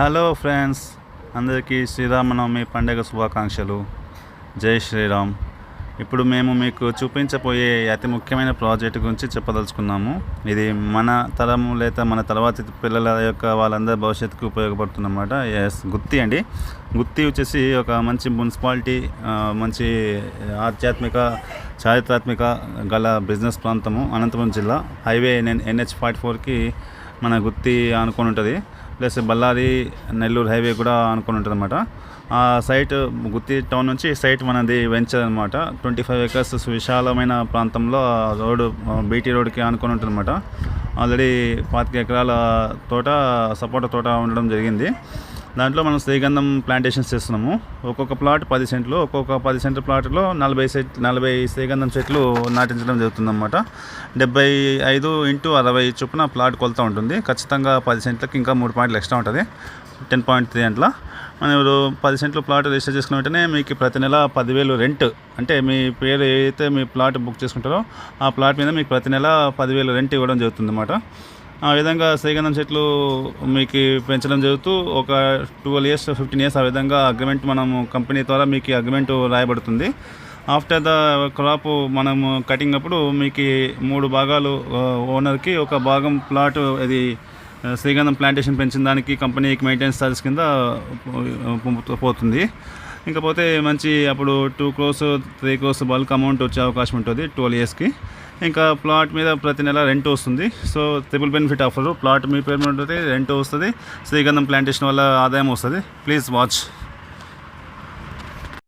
Hello friends అందరికీ శ్రీరామనవమి పండుగ శుభాకాంక్షలు. జై శ్రీరామ్. ఇప్పుడు మేము మీకు చూపించబోయే అతి ముఖ్యమైన ప్రాజెక్ట్ గురించి చెప్పదలుచుకున్నాము. ఇది మన తరము లేదా మన తర్వాత పిల్లల యొక్క వాళ్ళందరి భవిష్యత్తుకు ఉపయోగపడుతుందన్నమాట. ఎస్ గుత్తి అండి. గుత్తి వచ్చేసి ఒక మంచి మున్సిపాలిటీ మంచి ఆధ్యాత్మిక చారిత్రాత్మిక గల బిజినెస్ ప్రాంతము అనంతపురం జిల్లా. హైవే ఎన్హెచ్ ఫార్టీ ఫోర్కి మన గుత్తి అనుకొని ఉంటుంది. ప్లస్ బళ్ళారి నెల్లూరు హైవే కూడా అనుకుని ఉంటుంది అనమాట ఆ సైట్ గుత్తి టౌన్ నుంచి సైట్ మనది వెంచర్ అనమాట ట్వంటీ ఫైవ్ ఎకర్స్ విశాలమైన ప్రాంతంలో ఆ రోడ్డు బీటీ రోడ్కి అనుకుని ఉంటుంది అనమాట ఆల్రెడీ పాతిక ఎకరాల తోట సపోటా తోట ఉండడం జరిగింది. దాంట్లో మనం శ్రీగంధం ప్లాంటేషన్స్ చేస్తున్నాము. ఒక్కొక్క ప్లాట్ పది సెంట్లు ఒక్కొక్క పది సెంట్ల ప్లాట్లో నలభై సెట్ నలభై శ్రీగంధం చెట్లు నాటించడం జరుగుతుందన్నమాట. డెబ్బై ఐదు ఇంటూ అరవై చొప్పున ప్లాట్ కొలత ఉంటుంది. ఖచ్చితంగా పది సెంట్లకి ఇంకా మూడు పాయింట్లు ఎక్స్ట్రా ఉంటుంది. టెన్ పాయింట్ త్రీ అట్లా. మనం ఇప్పుడు పది సెంట్లు ప్లాట్ రిజిస్టర్ చేసుకున్న వెంటనే మీకు ప్రతి నెల పదివేలు రెంట్ అంటే మీ పేరు ఏదైతే మీ ప్లాట్ బుక్ చేసుకుంటారో ఆ ప్లాట్ మీద మీకు ప్రతి నెల పదివేలు రెంట్ ఇవ్వడం జరుగుతుంది అన్నమాట ఆ విధంగా శ్రీగంధం చెట్లు మీకు పెంచడం జరుగుతూ ఒక ట్వెల్వ్ ఇయర్స్ ఫిఫ్టీన్ ఇయర్స్ ఆ విధంగా అగ్రిమెంట్ మనం కంపెనీ ద్వారా మీకు అగ్రిమెంట్ రాయబడుతుంది. ఆఫ్టర్ ద క్రాప్ మనము కటింగ్ అప్పుడు మీకు మూడు భాగాలు ఓనర్కి ఒక భాగం ప్లాట్ ఇది శ్రీగంధం ప్లాంటేషన్ పెంచిన దానికి కంపెనీకి మెయింటెనెన్స్ ఛార్జెస్ కింద పోతుంది. ఇంకపోతే మంచి అప్పుడు two crores three crores bulk amount వచ్చే అవకాశం ఉంటుంది ట్వెల్వ్ ఇయర్స్కి. ఇంకా ప్లాట్ మీద ప్రతి నెల రెంట్ వస్తుంది. So triple benefit offer plot మీ పేరు ఉంటుంది రెంట్ వస్తుంది. శ్రీగంధం ప్లాంటేషన్ వల్ల ఆదాయం వస్తుంది. Please watch